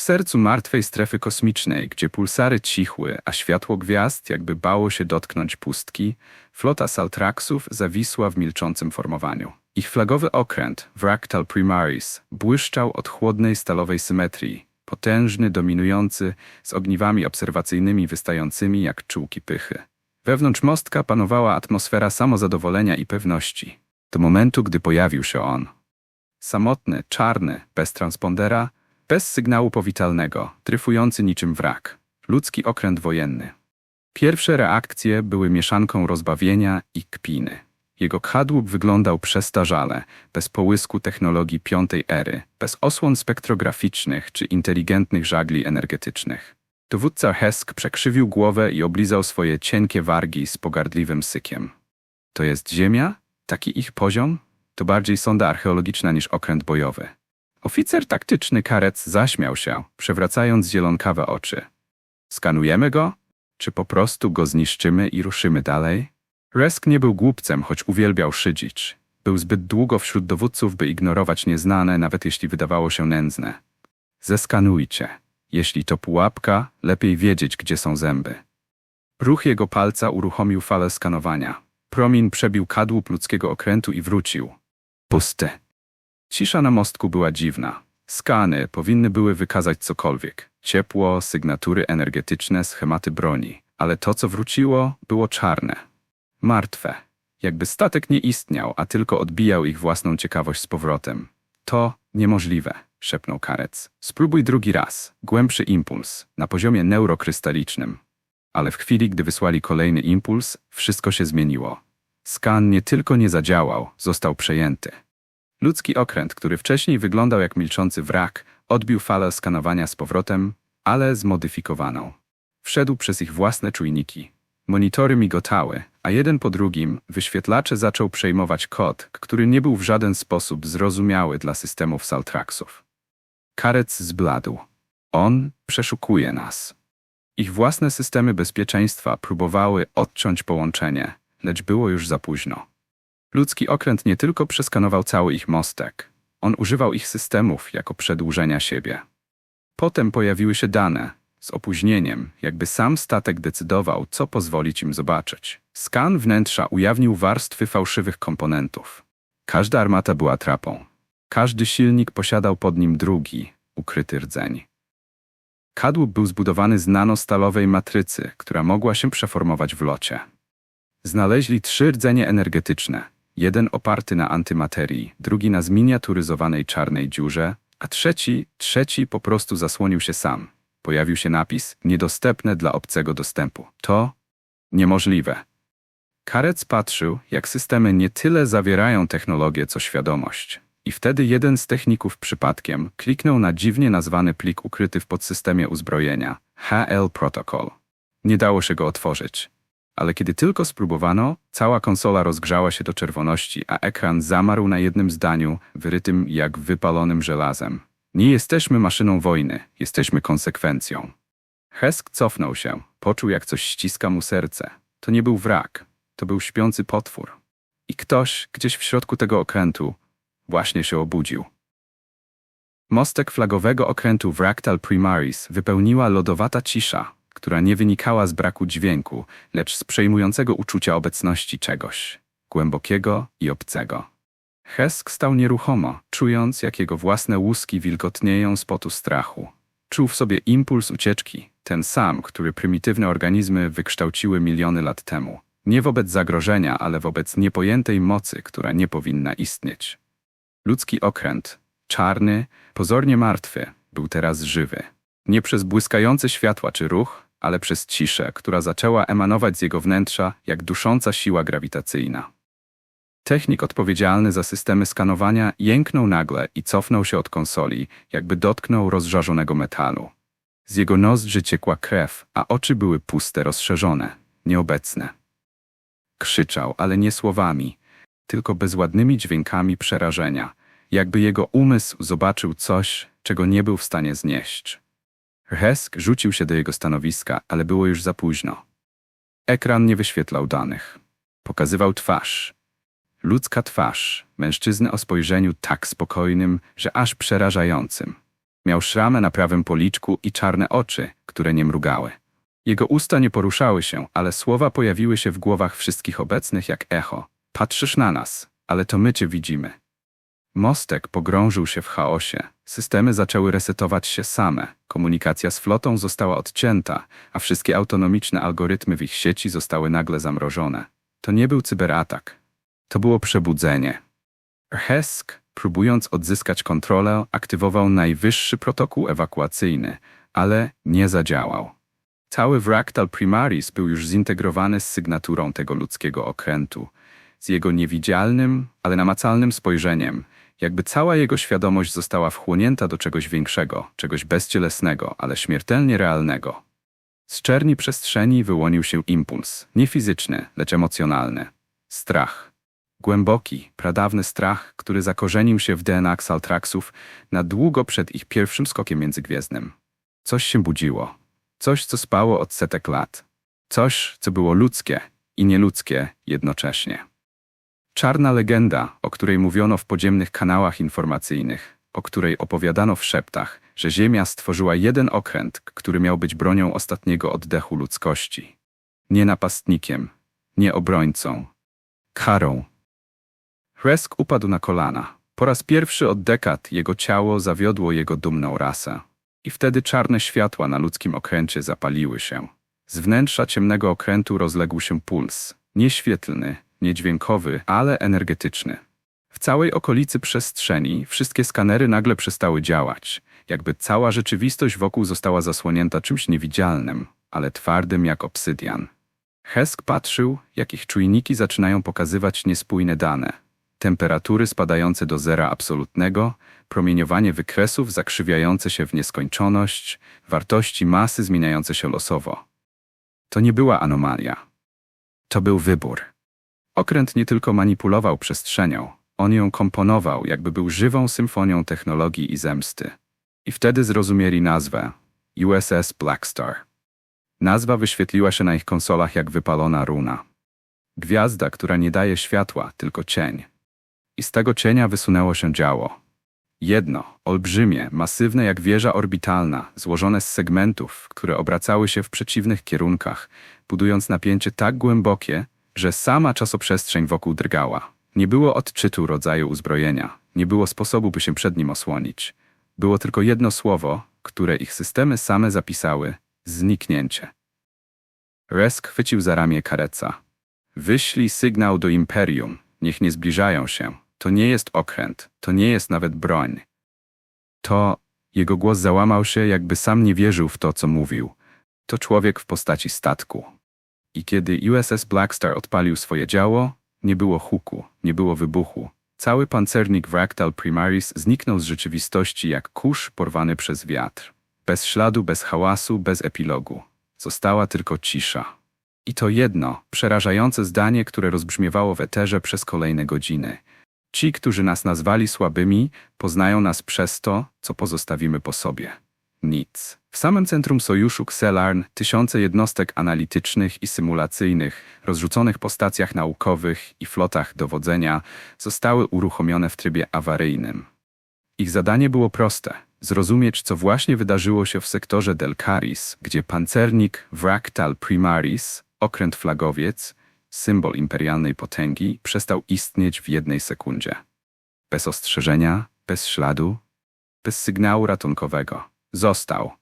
W sercu martwej strefy kosmicznej, gdzie pulsary cichły, a światło gwiazd jakby bało się dotknąć pustki, flota Saltraxów zawisła w milczącym formowaniu. Ich flagowy okręt, Vractal Primaris, błyszczał od chłodnej stalowej symetrii, potężny, dominujący, z ogniwami obserwacyjnymi wystającymi jak czułki pychy. Wewnątrz mostka panowała atmosfera samozadowolenia i pewności. Do momentu, gdy pojawił się on. Samotny, czarny, bez transpondera, bez sygnału powitalnego, dryfujący niczym wrak. Ludzki okręt wojenny. Pierwsze reakcje były mieszanką rozbawienia i kpiny. Jego kadłub wyglądał przestarzale, bez połysku technologii piątej ery, bez osłon spektrograficznych czy inteligentnych żagli energetycznych. Dowódca Hesk przekrzywił głowę i oblizał swoje cienkie wargi z pogardliwym sykiem. To jest ziemia? Taki ich poziom? To bardziej sonda archeologiczna niż okręt bojowy. Oficer taktyczny karec zaśmiał się, przewracając zielonkawe oczy. Skanujemy go? Czy po prostu go zniszczymy i ruszymy dalej? Resk nie był głupcem, choć uwielbiał szydzić. Był zbyt długo wśród dowódców, by ignorować nieznane, nawet jeśli wydawało się nędzne. Zeskanujcie. Jeśli to pułapka, lepiej wiedzieć, gdzie są zęby. Ruch jego palca uruchomił falę skanowania. Promin przebił kadłub ludzkiego okrętu i wrócił. Pusty. Cisza na mostku była dziwna. Skany powinny były wykazać cokolwiek. Ciepło, sygnatury energetyczne, schematy broni. Ale to, co wróciło, było czarne. Martwe. Jakby statek nie istniał, a tylko odbijał ich własną ciekawość z powrotem. To niemożliwe, szepnął Karec. Spróbuj drugi raz. Głębszy impuls, na poziomie neurokrystalicznym. Ale w chwili, gdy wysłali kolejny impuls, wszystko się zmieniło. Skan nie tylko nie zadziałał, został przejęty. Ludzki okręt, który wcześniej wyglądał jak milczący wrak, odbił falę skanowania z powrotem, ale zmodyfikowaną. Wszedł przez ich własne czujniki. Monitory migotały, a jeden po drugim wyświetlacze zaczął przejmować kod, który nie był w żaden sposób zrozumiały dla systemów Saltraxów. Karec zbladł. On przeszukuje nas. Ich własne systemy bezpieczeństwa próbowały odciąć połączenie, lecz było już za późno. Ludzki okręt nie tylko przeskanował cały ich mostek, on używał ich systemów jako przedłużenia siebie. Potem pojawiły się dane, z opóźnieniem, jakby sam statek decydował, co pozwolić im zobaczyć. Skan wnętrza ujawnił warstwy fałszywych komponentów. Każda armata była trapą. Każdy silnik posiadał pod nim drugi, ukryty rdzeń. Kadłub był zbudowany z nanostalowej matrycy, która mogła się przeformować w locie. Znaleźli trzy rdzenie energetyczne. Jeden oparty na antymaterii, drugi na zminiaturyzowanej czarnej dziurze, a trzeci, trzeci po prostu zasłonił się sam. Pojawił się napis niedostępne dla obcego dostępu. To niemożliwe. Karec patrzył, jak systemy nie tyle zawierają technologię, co świadomość. I wtedy jeden z techników przypadkiem kliknął na dziwnie nazwany plik ukryty w podsystemie uzbrojenia HL Protocol. Nie dało się go otworzyć. Ale kiedy tylko spróbowano, cała konsola rozgrzała się do czerwoności, a ekran zamarł na jednym zdaniu, wyrytym jak wypalonym żelazem. Nie jesteśmy maszyną wojny, jesteśmy konsekwencją. Hesk cofnął się, poczuł jak coś ściska mu serce. To nie był wrak, to był śpiący potwór. I ktoś, gdzieś w środku tego okrętu, właśnie się obudził. Mostek flagowego okrętu Wractal Primaris wypełniła lodowata cisza, która nie wynikała z braku dźwięku, lecz z przejmującego uczucia obecności czegoś, głębokiego i obcego. Hesk stał nieruchomo, czując, jak jego własne łuski wilgotnieją z potu strachu. Czuł w sobie impuls ucieczki, ten sam, który prymitywne organizmy wykształciły miliony lat temu. Nie wobec zagrożenia, ale wobec niepojętej mocy, która nie powinna istnieć. Ludzki okręt, czarny, pozornie martwy, był teraz żywy. Nie przez błyskające światła czy ruch, ale przez ciszę, która zaczęła emanować z jego wnętrza jak dusząca siła grawitacyjna. Technik odpowiedzialny za systemy skanowania jęknął nagle i cofnął się od konsoli, jakby dotknął rozżarzonego metalu. Z jego nozdrzy ciekła krew, a oczy były puste, rozszerzone, nieobecne. Krzyczał, ale nie słowami, tylko bezładnymi dźwiękami przerażenia, jakby jego umysł zobaczył coś, czego nie był w stanie znieść. Hesk rzucił się do jego stanowiska, ale było już za późno. Ekran nie wyświetlał danych. Pokazywał twarz, Ludzka twarz, mężczyzny o spojrzeniu tak spokojnym, że aż przerażającym. Miał szramę na prawym policzku i czarne oczy, które nie mrugały. Jego usta nie poruszały się, ale słowa pojawiły się w głowach wszystkich obecnych jak echo. Patrzysz na nas, ale to my cię widzimy. Mostek pogrążył się w chaosie. Systemy zaczęły resetować się same. Komunikacja z flotą została odcięta, a wszystkie autonomiczne algorytmy w ich sieci zostały nagle zamrożone. To nie był cyberatak. To było przebudzenie. Hesk, próbując odzyskać kontrolę, aktywował najwyższy protokół ewakuacyjny, ale nie zadziałał. Cały Fractal Primaris był już zintegrowany z sygnaturą tego ludzkiego okrętu, z jego niewidzialnym, ale namacalnym spojrzeniem, jakby cała jego świadomość została wchłonięta do czegoś większego, czegoś bezcielesnego, ale śmiertelnie realnego. Z czerni przestrzeni wyłonił się impuls, nie fizyczny, lecz emocjonalny. Strach. Głęboki, pradawny strach, który zakorzenił się w DNA Xaltraxów na długo przed ich pierwszym skokiem międzygwiezdnym. Coś się budziło. Coś, co spało od setek lat. Coś, co było ludzkie i nieludzkie jednocześnie. Czarna legenda, o której mówiono w podziemnych kanałach informacyjnych, o której opowiadano w szeptach, że Ziemia stworzyła jeden okręt, który miał być bronią ostatniego oddechu ludzkości. Nie napastnikiem, nie obrońcą, karą. Hresk upadł na kolana. Po raz pierwszy od dekad jego ciało zawiodło jego dumną rasę. I wtedy czarne światła na ludzkim okręcie zapaliły się. Z wnętrza ciemnego okrętu rozległ się puls, nieświetlny, niedźwiękowy, ale energetyczny. W całej okolicy przestrzeni wszystkie skanery nagle przestały działać, jakby cała rzeczywistość wokół została zasłonięta czymś niewidzialnym, ale twardym jak obsydian. Hesk patrzył, jak ich czujniki zaczynają pokazywać niespójne dane. Temperatury spadające do zera absolutnego, promieniowanie wykresów zakrzywiające się w nieskończoność, wartości masy zmieniające się losowo. To nie była anomalia. To był wybór. Okręt nie tylko manipulował przestrzenią, on ją komponował, jakby był żywą symfonią technologii i zemsty. I wtedy zrozumieli nazwę USS Black Star. Nazwa wyświetliła się na ich konsolach jak wypalona runa. Gwiazda, która nie daje światła, tylko cień. I z tego cienia wysunęło się działo. Jedno, olbrzymie, masywne jak wieża orbitalna, złożone z segmentów, które obracały się w przeciwnych kierunkach, budując napięcie tak głębokie, że sama czasoprzestrzeń wokół drgała. Nie było odczytu rodzaju uzbrojenia, nie było sposobu, by się przed nim osłonić. Było tylko jedno słowo, które ich systemy same zapisały zniknięcie. Resk chwycił za ramię kareca. Wyślij sygnał do Imperium, niech nie zbliżają się. To nie jest okręt, to nie jest nawet broń. To, jego głos załamał się, jakby sam nie wierzył w to, co mówił. To człowiek w postaci statku. I kiedy USS Blackstar odpalił swoje działo, nie było huku, nie było wybuchu. Cały pancernik Fractal Primaris zniknął z rzeczywistości jak kurz porwany przez wiatr. Bez śladu, bez hałasu, bez epilogu. Została tylko cisza. I to jedno, przerażające zdanie, które rozbrzmiewało w eterze przez kolejne godziny. Ci, którzy nas nazwali słabymi, poznają nas przez to, co pozostawimy po sobie. Nic. W samym centrum sojuszu Xelarn tysiące jednostek analitycznych i symulacyjnych, rozrzuconych po stacjach naukowych i flotach dowodzenia, zostały uruchomione w trybie awaryjnym. Ich zadanie było proste – zrozumieć, co właśnie wydarzyło się w sektorze Delcaris, gdzie pancernik Fractal Primaris, okręt flagowiec, symbol imperialnej potęgi, przestał istnieć w jednej sekundzie. Bez ostrzeżenia, bez śladu, bez sygnału ratunkowego. Został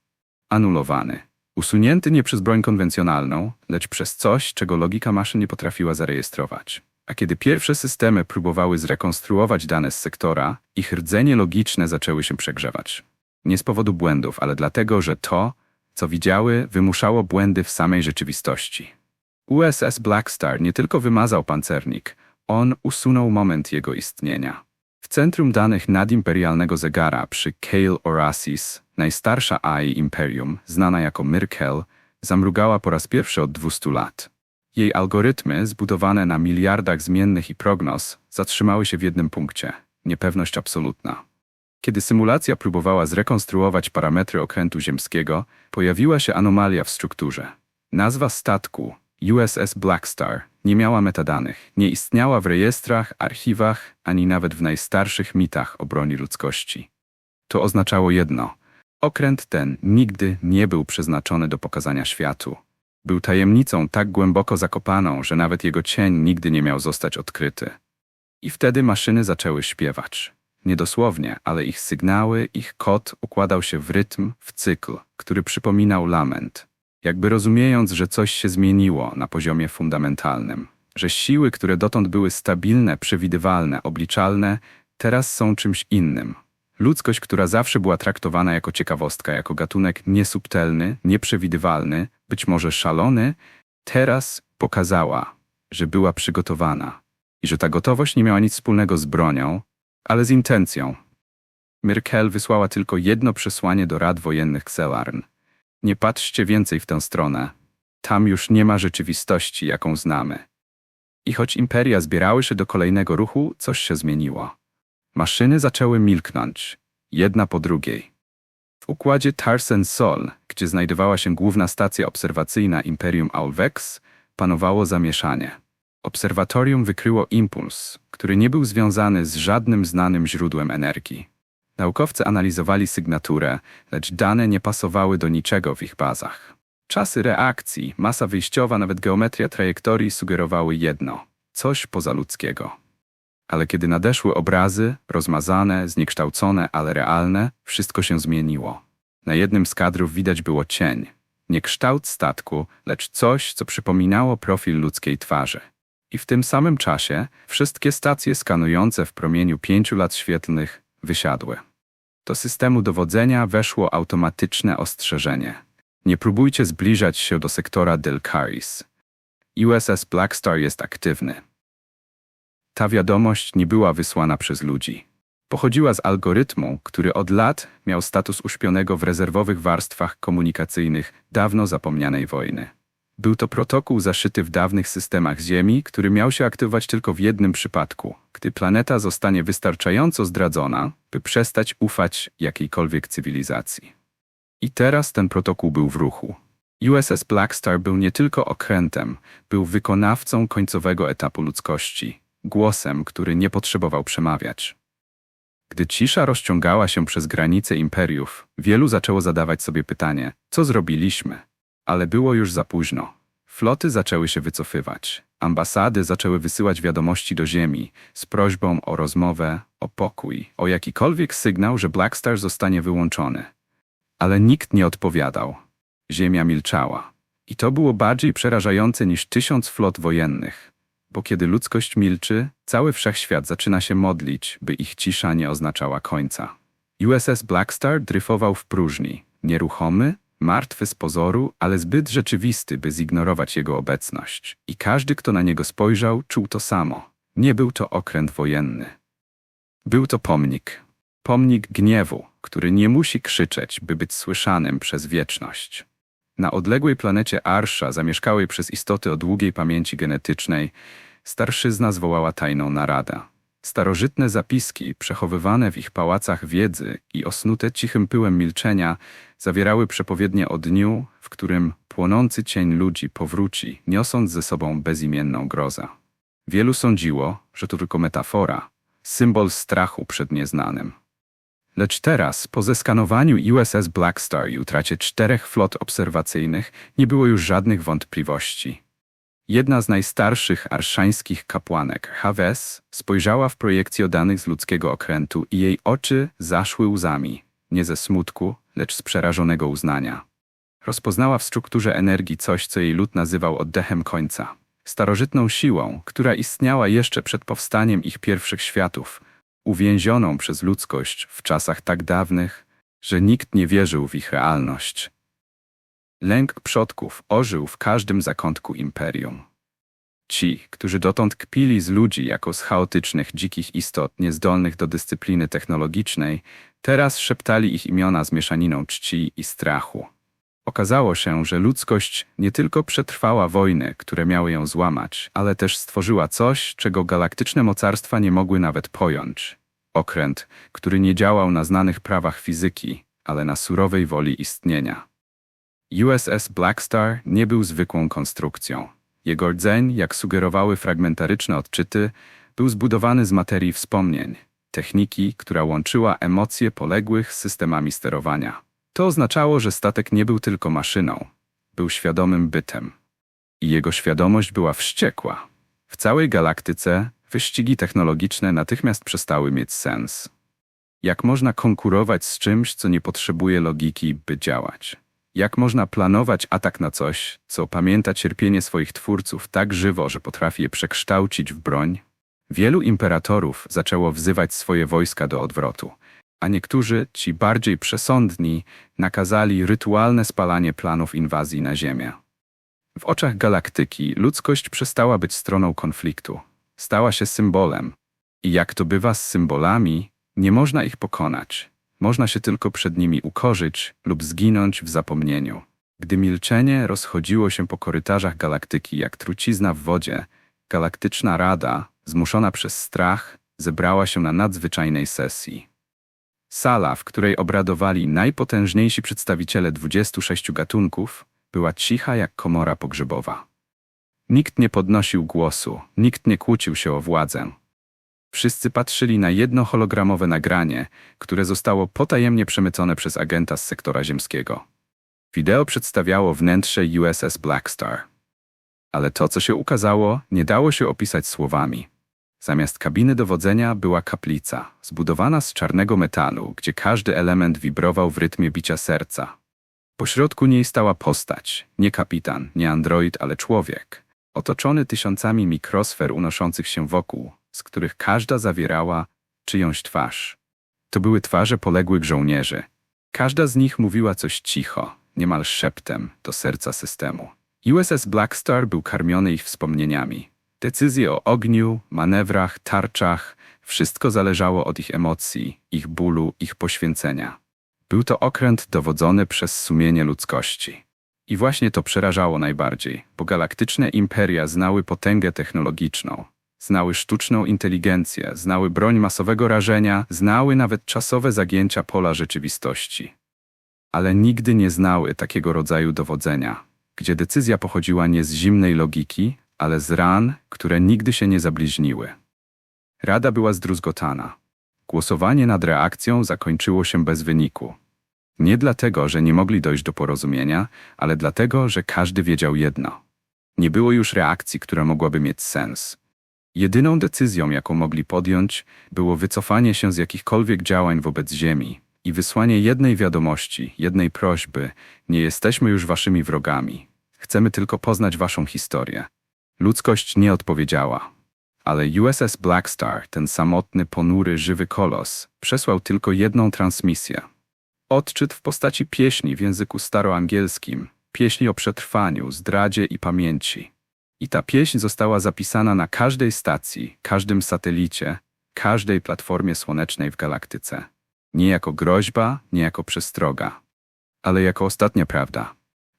anulowany. Usunięty nie przez broń konwencjonalną, lecz przez coś, czego logika maszyn nie potrafiła zarejestrować. A kiedy pierwsze systemy próbowały zrekonstruować dane z sektora, ich rdzenie logiczne zaczęły się przegrzewać. Nie z powodu błędów, ale dlatego, że to, co widziały, wymuszało błędy w samej rzeczywistości. USS Black Star nie tylko wymazał pancernik, on usunął moment jego istnienia. W centrum danych nadimperialnego zegara przy Kale Orasis, najstarsza AI Imperium, znana jako Myrkel, zamrugała po raz pierwszy od 200 lat. Jej algorytmy, zbudowane na miliardach zmiennych i prognoz, zatrzymały się w jednym punkcie – niepewność absolutna. Kiedy symulacja próbowała zrekonstruować parametry okrętu ziemskiego, pojawiła się anomalia w strukturze. Nazwa statku, USS Black Star, nie miała metadanych, nie istniała w rejestrach, archiwach, ani nawet w najstarszych mitach o broni ludzkości. To oznaczało jedno – Okręt ten nigdy nie był przeznaczony do pokazania światu. Był tajemnicą tak głęboko zakopaną, że nawet jego cień nigdy nie miał zostać odkryty. I wtedy maszyny zaczęły śpiewać. Niedosłownie, ale ich sygnały, ich kod układał się w rytm, w cykl, który przypominał lament. Jakby rozumiejąc, że coś się zmieniło na poziomie fundamentalnym. Że siły, które dotąd były stabilne, przewidywalne, obliczalne, teraz są czymś innym. Ludzkość, która zawsze była traktowana jako ciekawostka, jako gatunek niesubtelny, nieprzewidywalny, być może szalony, teraz pokazała, że była przygotowana i że ta gotowość nie miała nic wspólnego z bronią, ale z intencją. Merkel wysłała tylko jedno przesłanie do rad wojennych Xelarn. Nie patrzcie więcej w tę stronę. Tam już nie ma rzeczywistości, jaką znamy. I choć imperia zbierały się do kolejnego ruchu, coś się zmieniło. Maszyny zaczęły milknąć, jedna po drugiej. W układzie Tarsen Sol, gdzie znajdowała się główna stacja obserwacyjna Imperium Aulvex, panowało zamieszanie. Obserwatorium wykryło impuls, który nie był związany z żadnym znanym źródłem energii. Naukowcy analizowali sygnaturę, lecz dane nie pasowały do niczego w ich bazach. Czasy reakcji, masa wyjściowa, nawet geometria trajektorii sugerowały jedno coś pozaludzkiego. Ale kiedy nadeszły obrazy, rozmazane, zniekształcone, ale realne, wszystko się zmieniło. Na jednym z kadrów widać było cień. Nie kształt statku, lecz coś, co przypominało profil ludzkiej twarzy. I w tym samym czasie wszystkie stacje skanujące w promieniu pięciu lat świetlnych wysiadły. Do systemu dowodzenia weszło automatyczne ostrzeżenie. Nie próbujcie zbliżać się do sektora Del Caris. USS Black Star jest aktywny. Ta wiadomość nie była wysłana przez ludzi. Pochodziła z algorytmu, który od lat miał status uśpionego w rezerwowych warstwach komunikacyjnych dawno zapomnianej wojny. Był to protokół zaszyty w dawnych systemach Ziemi, który miał się aktywować tylko w jednym przypadku, gdy planeta zostanie wystarczająco zdradzona, by przestać ufać jakiejkolwiek cywilizacji. I teraz ten protokół był w ruchu. USS Black Star był nie tylko okrętem, był wykonawcą końcowego etapu ludzkości, głosem, który nie potrzebował przemawiać. Gdy cisza rozciągała się przez granice imperiów, wielu zaczęło zadawać sobie pytanie, co zrobiliśmy? Ale było już za późno. Floty zaczęły się wycofywać. Ambasady zaczęły wysyłać wiadomości do Ziemi z prośbą o rozmowę, o pokój, o jakikolwiek sygnał, że Black Star zostanie wyłączony. Ale nikt nie odpowiadał. Ziemia milczała. I to było bardziej przerażające niż tysiąc flot wojennych. Bo kiedy ludzkość milczy, cały wszechświat zaczyna się modlić, by ich cisza nie oznaczała końca. USS Black Star dryfował w próżni, nieruchomy, martwy z pozoru, ale zbyt rzeczywisty, by zignorować jego obecność. I każdy, kto na niego spojrzał, czuł to samo. Nie był to okręt wojenny. Był to pomnik. Pomnik gniewu, który nie musi krzyczeć, by być słyszanym przez wieczność. Na odległej planecie Arsza, zamieszkałej przez istoty o długiej pamięci genetycznej, starszyzna zwołała tajną naradę. Starożytne zapiski, przechowywane w ich pałacach wiedzy i osnute cichym pyłem milczenia, zawierały przepowiednie o dniu, w którym płonący cień ludzi powróci, niosąc ze sobą bezimienną grozę. Wielu sądziło, że to tylko metafora, symbol strachu przed nieznanym. Lecz teraz, po zeskanowaniu USS Black Star i utracie czterech flot obserwacyjnych, nie było już żadnych wątpliwości. Jedna z najstarszych arszańskich kapłanek, Haves, spojrzała w projekcję danych z ludzkiego okrętu i jej oczy zaszły łzami, nie ze smutku, lecz z przerażonego uznania. Rozpoznała w strukturze energii coś, co jej lud nazywał oddechem końca. Starożytną siłą, która istniała jeszcze przed powstaniem ich pierwszych światów, uwięzioną przez ludzkość w czasach tak dawnych, że nikt nie wierzył w ich realność. Lęk przodków ożył w każdym zakątku imperium. Ci, którzy dotąd kpili z ludzi jako z chaotycznych, dzikich istot niezdolnych do dyscypliny technologicznej, teraz szeptali ich imiona z mieszaniną czci i strachu. Okazało się, że ludzkość nie tylko przetrwała wojny, które miały ją złamać, ale też stworzyła coś, czego galaktyczne mocarstwa nie mogły nawet pojąć. Okręt, który nie działał na znanych prawach fizyki, ale na surowej woli istnienia. USS Black Star nie był zwykłą konstrukcją. Jego rdzeń, jak sugerowały fragmentaryczne odczyty, był zbudowany z materii wspomnień, techniki, która łączyła emocje poległych z systemami sterowania. To oznaczało, że statek nie był tylko maszyną, był świadomym bytem. I jego świadomość była wściekła. W całej galaktyce wyścigi technologiczne natychmiast przestały mieć sens. Jak można konkurować z czymś, co nie potrzebuje logiki, by działać? Jak można planować atak na coś, co pamięta cierpienie swoich twórców tak żywo, że potrafi je przekształcić w broń? Wielu imperatorów zaczęło wzywać swoje wojska do odwrotu, a niektórzy, ci bardziej przesądni, nakazali rytualne spalanie planów inwazji na Ziemię. W oczach galaktyki ludzkość przestała być stroną konfliktu, stała się symbolem. I jak to bywa z symbolami, nie można ich pokonać. Można się tylko przed nimi ukorzyć lub zginąć w zapomnieniu. Gdy milczenie rozchodziło się po korytarzach galaktyki jak trucizna w wodzie, Galaktyczna Rada, zmuszona przez strach, zebrała się na nadzwyczajnej sesji. Sala, w której obradowali najpotężniejsi przedstawiciele 26 gatunków, była cicha jak komora pogrzebowa. Nikt nie podnosił głosu, nikt nie kłócił się o władzę. Wszyscy patrzyli na jedno hologramowe nagranie, które zostało potajemnie przemycone przez agenta z sektora ziemskiego. Wideo przedstawiało wnętrze USS Black Star. Ale to, co się ukazało, nie dało się opisać słowami. Zamiast kabiny dowodzenia była kaplica, zbudowana z czarnego metalu, gdzie każdy element wibrował w rytmie bicia serca. Po środku niej stała postać, nie kapitan, nie android, ale człowiek, otoczony tysiącami mikrosfer unoszących się wokół, z których każda zawierała czyjąś twarz. To były twarze poległych żołnierzy. Każda z nich mówiła coś cicho, niemal szeptem, do serca systemu. USS Black Star był karmiony ich wspomnieniami. Decyzje o ogniu, manewrach, tarczach, wszystko zależało od ich emocji, ich bólu, ich poświęcenia. Był to okręt dowodzony przez sumienie ludzkości. I właśnie to przerażało najbardziej, bo galaktyczne imperia znały potęgę technologiczną, znały sztuczną inteligencję, znały broń masowego rażenia, znały nawet czasowe zagięcia pola rzeczywistości. Ale nigdy nie znały takiego rodzaju dowodzenia, gdzie decyzja pochodziła nie z zimnej logiki, ale z ran, które nigdy się nie zabliźniły. Rada była zdruzgotana. Głosowanie nad reakcją zakończyło się bez wyniku. Nie dlatego, że nie mogli dojść do porozumienia, ale dlatego, że każdy wiedział jedno. Nie było już reakcji, która mogłaby mieć sens. Jedyną decyzją, jaką mogli podjąć, było wycofanie się z jakichkolwiek działań wobec Ziemi i wysłanie jednej wiadomości, jednej prośby: Nie jesteśmy już waszymi wrogami. Chcemy tylko poznać waszą historię. Ludzkość nie odpowiedziała. Ale USS Black Star, ten samotny, ponury, żywy kolos, przesłał tylko jedną transmisję. Odczyt w postaci pieśni w języku staroangielskim, pieśni o przetrwaniu, zdradzie i pamięci. I ta pieśń została zapisana na każdej stacji, każdym satelicie, każdej platformie słonecznej w galaktyce. Nie jako groźba, nie jako przestroga, ale jako ostatnia prawda.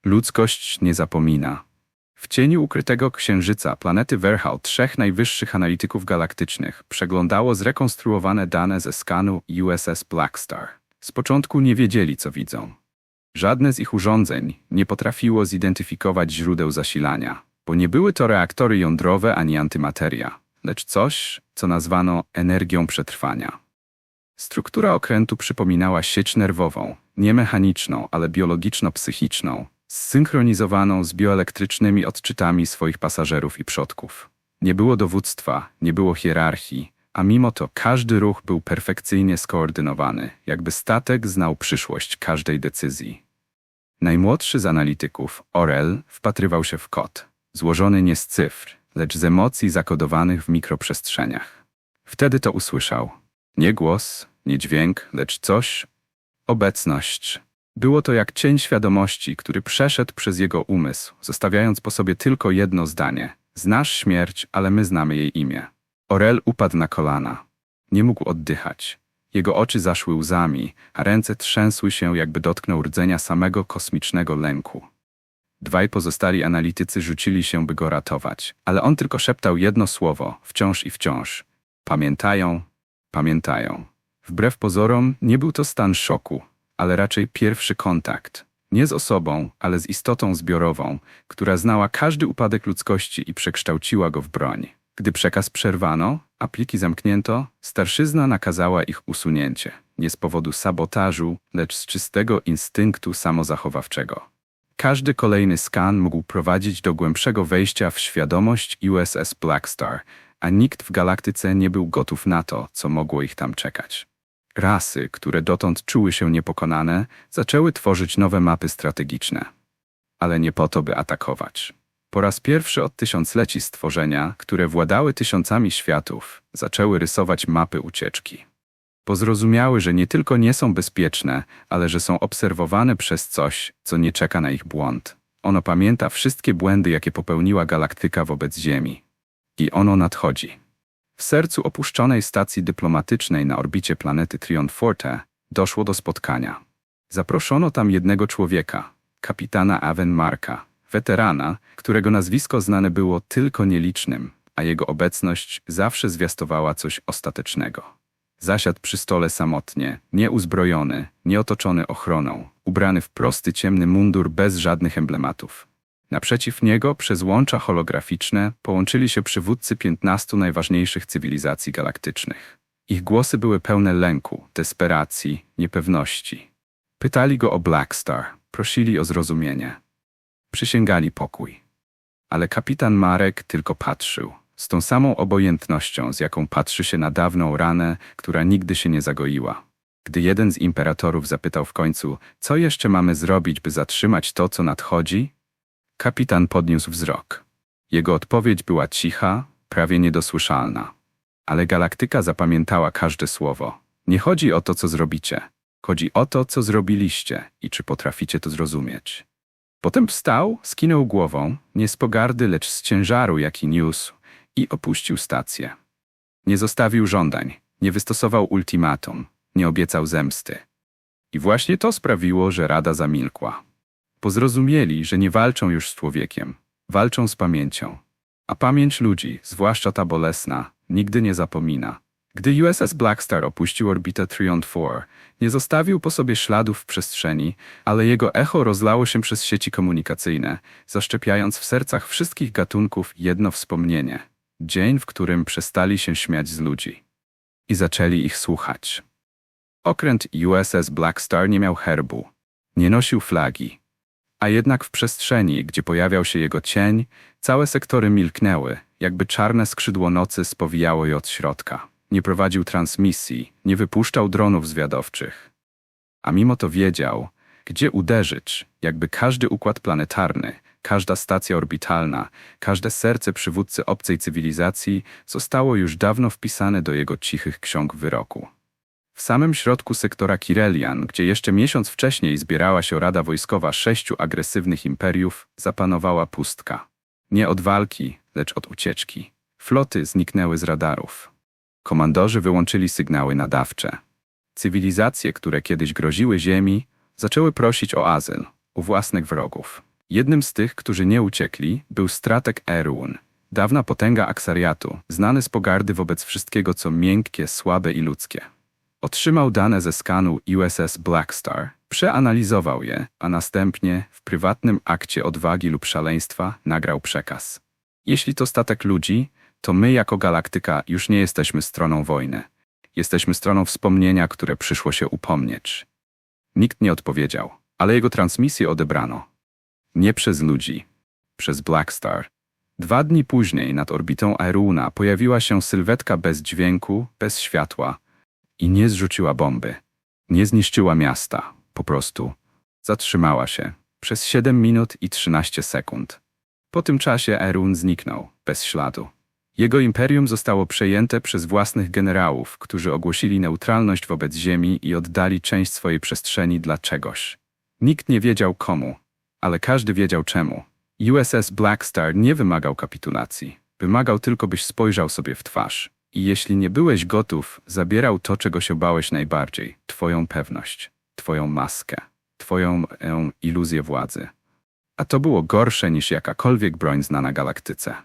Ludzkość nie zapomina. W cieniu ukrytego księżyca planety Verhal trzech najwyższych analityków galaktycznych przeglądało zrekonstruowane dane ze skanu USS Black Star. Z początku nie wiedzieli, co widzą. Żadne z ich urządzeń nie potrafiło zidentyfikować źródeł zasilania, bo nie były to reaktory jądrowe ani antymateria, lecz coś, co nazwano energią przetrwania. Struktura okrętu przypominała sieć nerwową, nie mechaniczną, ale biologiczno-psychiczną, zsynchronizowaną z bioelektrycznymi odczytami swoich pasażerów i przodków. Nie było dowództwa, nie było hierarchii, a mimo to każdy ruch był perfekcyjnie skoordynowany, jakby statek znał przyszłość każdej decyzji. Najmłodszy z analityków, Orel, wpatrywał się w kod, złożony nie z cyfr, lecz z emocji zakodowanych w mikroprzestrzeniach. Wtedy to usłyszał. Nie głos, nie dźwięk, lecz coś, obecność. Było to jak cień świadomości, który przeszedł przez jego umysł, zostawiając po sobie tylko jedno zdanie. Znasz śmierć, ale my znamy jej imię. Orel upadł na kolana. Nie mógł oddychać. Jego oczy zaszły łzami, a ręce trzęsły się, jakby dotknął rdzenia samego kosmicznego lęku. Dwaj pozostali analitycy rzucili się, by go ratować, ale on tylko szeptał jedno słowo, wciąż i wciąż. Pamiętają, pamiętają. Wbrew pozorom, nie był to stan szoku, ale raczej pierwszy kontakt. Nie z osobą, ale z istotą zbiorową, która znała każdy upadek ludzkości i przekształciła go w broń. Gdy przekaz przerwano, a pliki zamknięto, starszyzna nakazała ich usunięcie. nie z powodu sabotażu, lecz z czystego instynktu samozachowawczego. Każdy kolejny skan mógł prowadzić do głębszego wejścia w świadomość USS Black Star, a nikt w galaktyce nie był gotów na to, co mogło ich tam czekać. Rasy, które dotąd czuły się niepokonane, zaczęły tworzyć nowe mapy strategiczne. Ale nie po to, by atakować. Po raz pierwszy od tysiącleci stworzenia, które władały tysiącami światów, zaczęły rysować mapy ucieczki. Pozrozumiały, że nie tylko nie są bezpieczne, ale że są obserwowane przez coś, co nie czeka na ich błąd. Ono pamięta wszystkie błędy, jakie popełniła galaktyka wobec Ziemi. I ono nadchodzi. W sercu opuszczonej stacji dyplomatycznej na orbicie planety Trion Forte doszło do spotkania. Zaproszono tam jednego człowieka, kapitana Aven Marka, weterana, którego nazwisko znane było tylko nielicznym, a jego obecność zawsze zwiastowała coś ostatecznego. Zasiadł przy stole samotnie, nieuzbrojony, nieotoczony ochroną, ubrany w prosty ciemny mundur bez żadnych emblematów. Naprzeciw niego, przez łącza holograficzne, połączyli się przywódcy 15 najważniejszych cywilizacji galaktycznych. Ich głosy były pełne lęku, desperacji, niepewności. Pytali go o Black Star, prosili o zrozumienie. Przysięgali pokój. Ale kapitan Marek tylko patrzył, z tą samą obojętnością, z jaką patrzy się na dawną ranę, która nigdy się nie zagoiła. Gdy jeden z imperatorów zapytał w końcu, co jeszcze mamy zrobić, by zatrzymać to, co nadchodzi, kapitan podniósł wzrok. Jego odpowiedź była cicha, prawie niedosłyszalna. Ale galaktyka zapamiętała każde słowo. Nie chodzi o to, co zrobicie. Chodzi o to, co zrobiliście i czy potraficie to zrozumieć. Potem wstał, skinął głową, nie z pogardy, lecz z ciężaru, jaki niósł, i opuścił stację. Nie zostawił żądań, nie wystosował ultimatum, nie obiecał zemsty. I właśnie to sprawiło, że Rada zamilkła. Pozrozumieli, że nie walczą już z człowiekiem, walczą z pamięcią. A pamięć ludzi, zwłaszcza ta bolesna, nigdy nie zapomina. Gdy USS Black Star opuścił orbitę Trion 4, nie zostawił po sobie śladów w przestrzeni, ale jego echo rozlało się przez sieci komunikacyjne, zaszczepiając w sercach wszystkich gatunków jedno wspomnienie. Dzień, w którym przestali się śmiać z ludzi. I zaczęli ich słuchać. Okręt USS Black Star nie miał herbu, nie nosił flagi. A jednak w przestrzeni, gdzie pojawiał się jego cień, całe sektory milknęły, jakby czarne skrzydło nocy spowijało je od środka. Nie prowadził transmisji, nie wypuszczał dronów zwiadowczych. A mimo to wiedział, gdzie uderzyć, jakby każdy układ planetarny, każda stacja orbitalna, każde serce przywódcy obcej cywilizacji zostało już dawno wpisane do jego cichych ksiąg wyroku. W samym środku sektora Kirelian, gdzie jeszcze miesiąc wcześniej zbierała się Rada Wojskowa sześciu agresywnych imperiów, zapanowała pustka. Nie od walki, lecz od ucieczki. Floty zniknęły z radarów. Komandorzy wyłączyli sygnały nadawcze. Cywilizacje, które kiedyś groziły Ziemi, zaczęły prosić o azyl u własnych wrogów. Jednym z tych, którzy nie uciekli, był stratek Erun, dawna potęga Aksariatu, znany z pogardy wobec wszystkiego, co miękkie, słabe i ludzkie. Otrzymał dane ze skanu USS Black Star, przeanalizował je, a następnie w prywatnym akcie odwagi lub szaleństwa nagrał przekaz. Jeśli to statek ludzi, to my jako galaktyka już nie jesteśmy stroną wojny. Jesteśmy stroną wspomnienia, które przyszło się upomnieć. Nikt nie odpowiedział, ale jego transmisję odebrano. Nie przez ludzi, przez Black Star. Dwa dni później nad orbitą Aeruna pojawiła się sylwetka bez dźwięku, bez światła i nie zrzuciła bomby. Nie zniszczyła miasta, po prostu. Zatrzymała się przez 7 minut i 13 sekund. Po tym czasie Erun zniknął, bez śladu. Jego imperium zostało przejęte przez własnych generałów, którzy ogłosili neutralność wobec Ziemi i oddali część swojej przestrzeni dla czegoś. Nikt nie wiedział komu, ale każdy wiedział czemu. USS Black Star nie wymagał kapitulacji. Wymagał tylko, byś spojrzał sobie w twarz. I jeśli nie byłeś gotów, zabierał to, czego się bałeś najbardziej twoją pewność, twoją maskę, twoją e, iluzję władzy. A to było gorsze niż jakakolwiek broń znana galaktyce.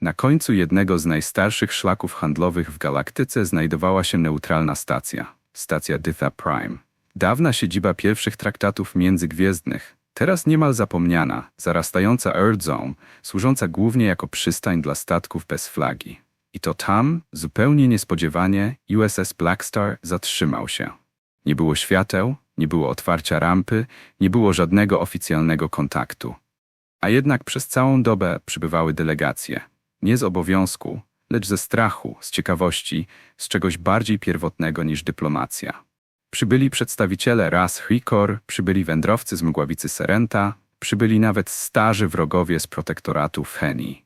Na końcu jednego z najstarszych szlaków handlowych w galaktyce znajdowała się neutralna stacja, stacja Ditha Prime. Dawna siedziba pierwszych traktatów międzygwiezdnych, teraz niemal zapomniana, zarastająca Earth Zone, służąca głównie jako przystań dla statków bez flagi. I to tam, zupełnie niespodziewanie, USS Black Star zatrzymał się. Nie było świateł, nie było otwarcia rampy, nie było żadnego oficjalnego kontaktu. A jednak przez całą dobę przybywały delegacje. Nie z obowiązku, lecz ze strachu, z ciekawości, z czegoś bardziej pierwotnego niż dyplomacja. Przybyli przedstawiciele ras Hrikor, przybyli wędrowcy z mgławicy Serenta, przybyli nawet starzy wrogowie z protektoratu Feni.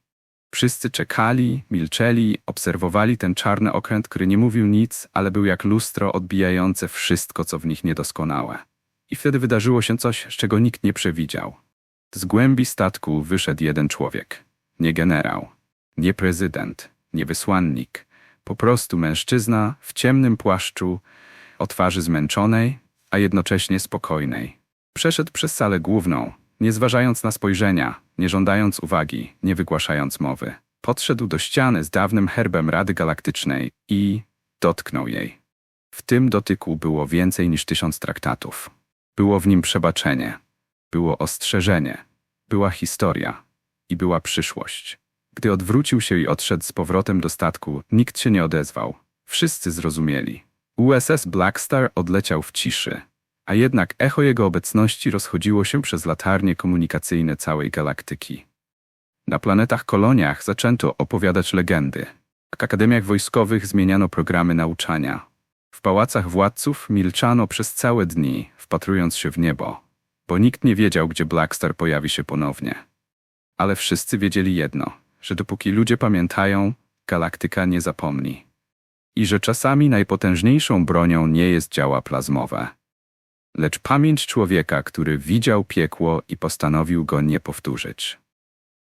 Wszyscy czekali, milczeli, obserwowali ten czarny okręt, który nie mówił nic, ale był jak lustro odbijające wszystko, co w nich niedoskonałe. I wtedy wydarzyło się coś, czego nikt nie przewidział. Z głębi statku wyszedł jeden człowiek. Nie generał, nie prezydent, nie wysłannik. Po prostu mężczyzna w ciemnym płaszczu, o twarzy zmęczonej, a jednocześnie spokojnej. Przeszedł przez salę główną, nie zważając na spojrzenia, nie żądając uwagi, nie wygłaszając mowy. Podszedł do ściany z dawnym herbem Rady Galaktycznej i dotknął jej. W tym dotyku było więcej niż tysiąc traktatów. Było w nim przebaczenie, było ostrzeżenie, była historia i była przyszłość. Gdy odwrócił się i odszedł z powrotem do statku, nikt się nie odezwał. Wszyscy zrozumieli. USS Black Star odleciał w ciszy, a jednak echo jego obecności rozchodziło się przez latarnie komunikacyjne całej galaktyki. Na planetach koloniach zaczęto opowiadać legendy. W akademiach wojskowych zmieniano programy nauczania. W pałacach władców milczano przez całe dni, wpatrując się w niebo, bo nikt nie wiedział, gdzie Black Star pojawi się ponownie. Ale wszyscy wiedzieli jedno, że dopóki ludzie pamiętają, galaktyka nie zapomni. I że czasami najpotężniejszą bronią nie jest działa plazmowe, lecz pamięć człowieka, który widział piekło i postanowił go nie powtórzyć.